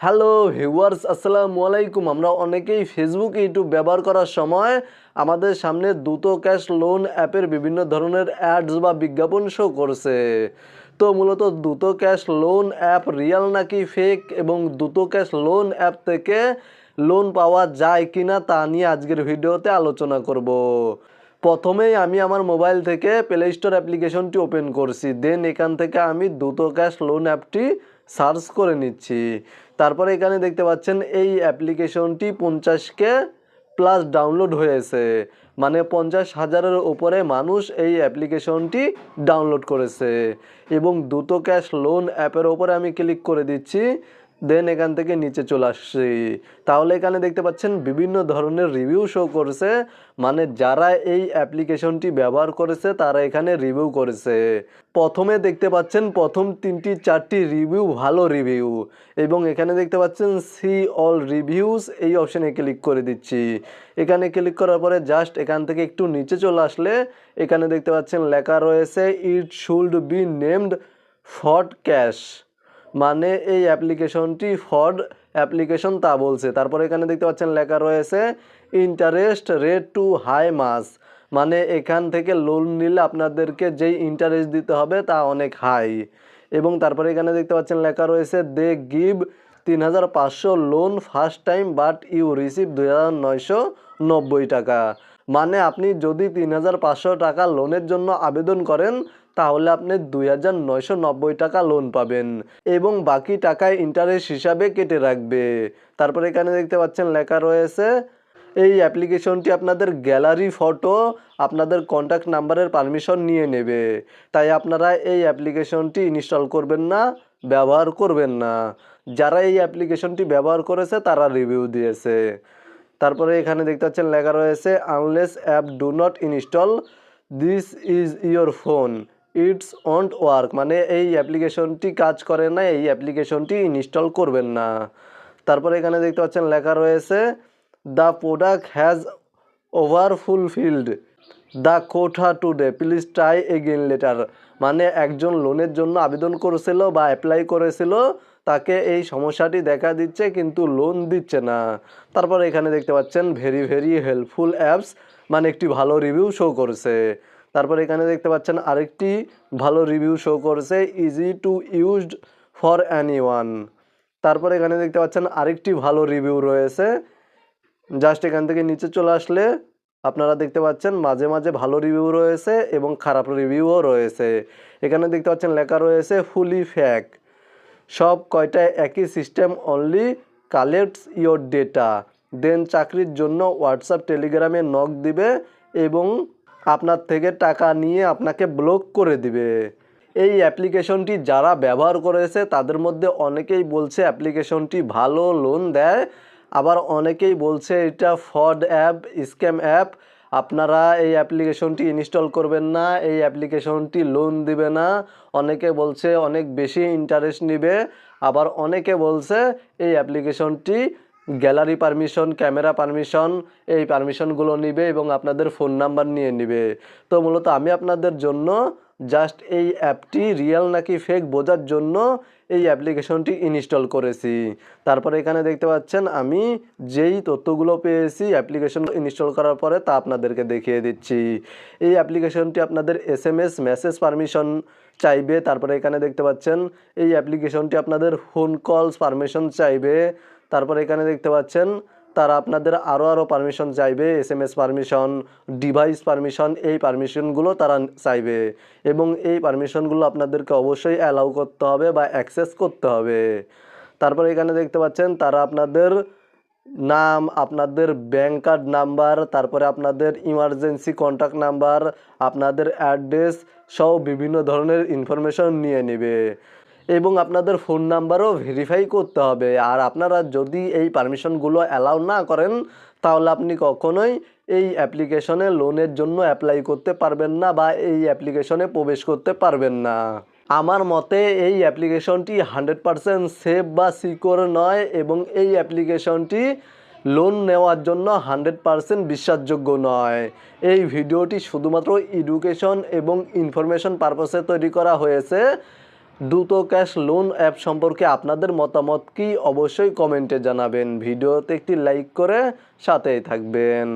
Hello viewers, আসসালামু আলাইকুম। আমরা অনেকেই ফেসবুক ইউটিউব ব্যবহার করার সময় আমাদের সামনে দ্রুত ক্যাশ লোন অ্যাপের বিভিন্ন ধরনের অ্যাডস বা বিজ্ঞাপন শো করছে। তো মূলত দ্রুত ক্যাশ লোন অ্যাপ রিয়াল নাকি ফেক এবং দ্রুত ক্যাশ লোন অ্যাপ থেকে লোন পাওয়া যায় কিনা তা নিয়ে আজকের ভিডিওতে আলোচনা করব। প্রথমেই আমি আমার মোবাইল থেকে প্লে স্টোর অ্যাপ্লিকেশনটি ওপেন করছি। দেন এখান থেকে আমি দ্রুত ক্যাশ লোন অ্যাপটি সার্চ করে নিচ্ছি। তারপরে এখানে দেখতে পাচ্ছেন এই অ্যাপ্লিকেশনটি পঞ্চাশকে প্লাস ডাউনলোড হয়েছে। মানে পঞ্চাশ হাজারের ওপরে মানুষ এই অ্যাপ্লিকেশনটি ডাউনলোড করেছে। এবং দ্রুত ক্যাশ লোন অ্যাপের ওপরে আমি ক্লিক করে দিচ্ছি। দেন এখান থেকে নিচে চলে আসছি। তাহলে এখানে দেখতে পাচ্ছেন বিভিন্ন ধরনের রিভিউ শো করছে। মানে যারা এই অ্যাপ্লিকেশনটি ব্যবহার করেছে, তারা এখানে রিভিউ করেছে। প্রথমে দেখতে পাচ্ছেন প্রথম তিনটি, চারটি রিভিউ ভালো রিভিউ এবং এখানে দেখতে পাচ্ছেন সি অল রিভিউস এই অপশানে ক্লিক করে দিচ্ছি। এখানে ক্লিক করার পরে জাস্ট এখান থেকে একটু নিচে চলে আসলে, এখানে দেখতে পাচ্ছেন লেখা রয়েছে it should be named fraud cash মানে এই অ্যাপ্লিকেশনটি ফড অ্যাপ্লিকেশন তা বলছে। তারপরে এখানে দেখতে পাচ্ছেন লেখা রয়েছে, ইন্টারেস্ট রেট টু হাই মাস। মানে এখান থেকে লোন নিলে আপনাদেরকে যেই ইন্টারেস্ট দিতে হবে তা অনেক হাই। এবং তারপরে এখানে দেখতে পাচ্ছেন লেখা রয়েছে, দে গিভ তিন হাজার পাঁচশো loan first time, but you receive দুই হাজার নয়শো নব্বই টাকা। মানে আপনি যদি তিন হাজার পাঁচশো টাকা লোনের জন্য আবেদন করেন তাহলে আপনি দুই হাজার নয়শো নব্বই টাকা লোন পাবেন এবং বাকি টাকায় ইন্টারেস্ট হিসাবে কেটে রাখবে। তারপরে এখানে দেখতে পাচ্ছেন লেখা রয়েছে, এই অ্যাপ্লিকেশনটি আপনাদের গ্যালারি ফটো আপনাদের কন্ট্যাক্ট নাম্বারের পারমিশন নিয়ে নেবে। তাই আপনারা এই অ্যাপ্লিকেশনটি ইনস্টল করবেন না, ব্যবহার করবেন না। যারা এই অ্যাপ্লিকেশনটি ব্যবহার করেছে, তারা রিভিউ দিয়েছে। তারপরে এখানে দেখতে পাচ্ছেন লেখা রয়েছে unless app do not install this is your phone it's won't work মানে এই অ্যাপ্লিকেশনটি কাজ করে না, এই অ্যাপ্লিকেশনটি ইনস্টল করবেন না। তারপরে এখানে দেখতে পাচ্ছেন লেখা রয়েছে the product has over fulfilled the quota today please try again later মানে একজন লোনের জন্য আবেদন করেছিল বা অ্যাপ্লাই করেছিল, তাকে এই সমস্যাটি দেখা দিচ্ছে কিন্তু লোন দিচ্ছে না। তারপর এখানে দেখতে পাচ্ছেন ভেরি ভেরি হেল্পফুল অ্যাপস মানে একটি ভালো রিভিউ শো করেছে। তারপর এখানে দেখতে পাচ্ছেন আরেকটি ভালো রিভিউ শো করেছে easy to used for anyone তারপর এখানে দেখতে পাচ্ছেন আরেকটি ভালো রিভিউ রয়েছে জাস্ট এখান থেকে নিচে চলে আসলে আপনারা দেখতে পাচ্ছেন মাঝে মাঝে ভালো রিভিউ রয়েছে এবং খারাপ রিভিউও রয়েছে। এখানে দেখতে পাচ্ছেন লেখা রয়েছে ফুলি ফ্যাক সব কয়টায় একই system only collects your data then চাকরির জন্য হোয়াটসঅ্যাপ টেলিগ্রামে নক দিবে এবং আপনার থেকে টাকা নিয়ে আপনাকে ব্লক করে দিবে। এই অ্যাপ্লিকেশনটি যারা ব্যবহার করেছে, তাদের মধ্যে অনেকেই বলছে অ্যাপ্লিকেশনটি ভালো লোন দেয়। আবার অনেকেই বলছে এটা ফ্রড অ্যাপ স্ক্যাম অ্যাপ আপনারা এই অ্যাপ্লিকেশনটি ইনস্টল করবেন না, এই অ্যাপ্লিকেশনটি লোন দিবে না। অনেকে বলছে অনেক বেশি ইন্টারেস্ট নিবে। আবার অনেকে বলছে এই অ্যাপ্লিকেশনটি গ্যালারি পারমিশন, ক্যামেরা পারমিশন, এই পারমিশনগুলো নিবে এবং আপনাদের ফোন নাম্বার নিয়ে নিবে। তো মূলত আমি আপনাদের জন্য জাস্ট এই অ্যাপটি রিয়েল নাকি ফেক বোঝার জন্য এই অ্যাপ্লিকেশনটি ইনস্টল করেছি। তারপরে এখানে দেখতে পাচ্ছেন, আমি যেই তথ্যগুলো পেয়েছি অ্যাপ্লিকেশন ইনস্টল করার পরে তা আপনাদেরকে দেখিয়ে দিচ্ছি। এই অ্যাপ্লিকেশনটি আপনাদের S M S message permission চাইবে। তারপরে এখানে দেখতে পাচ্ছেন, এই অ্যাপ্লিকেশনটি আপনাদের ফোন কলস পারমিশন চাইবে। তারপরে এখানে দেখতে পাচ্ছেন, তারা আপনাদের আরও আরও পারমিশন চাইবে S M S permission device permission এই পারমিশনগুলো তারা চাইবে। এবং এই পারমিশনগুলো আপনাদেরকে অবশ্যই অ্যালাউ করতে হবে বা অ্যাক্সেস করতে হবে। তারপরে এখানে দেখতে পাচ্ছেন, তারা আপনাদের নাম, আপনাদের ব্যাংক কার্ড নাম্বার তারপরে আপনাদের ইমার্জেন্সি কন্ট্যাক্ট নাম্বার আপনাদের অ্যাড্রেস সহ বিভিন্ন ধরনের ইনফরমেশন নিয়ে নেবে। এবং আপনাদের ফোন নাম্বারও ভেরিফাই করতে হবে। আর আপনারা যদি এই পারমিশনগুলো অ্যালাউ না করেন, তাহলে আপনি কখনোই এই অ্যাপ্লিকেশনে লোনের জন্য অ্যাপ্লাই করতে পারবেন না বা এই অ্যাপ্লিকেশনে প্রবেশ করতে পারবেন না। আমার মতে এই অ্যাপ্লিকেশনটি হান্ড্রেড পারসেন্ট সেফ বা সিকিওর নয় এবং এই অ্যাপ্লিকেশনটি লোন নেওয়ার জন্য হান্ড্রেড পারসেন্ট বিশ্বাসযোগ্য নয়। এই ভিডিওটি শুধুমাত্র এডুকেশন এবং ইনফরমেশন পারপাসে তৈরি করা হয়েছে। দ্রুত ক্যাশ লোন অ্যাপ সম্পর্কে আপনাদের মতামত কি অবশ্যই কমেন্টে জানাবেন। ভিডিওতে একটি লাইক করে সাথেই থাকবেন।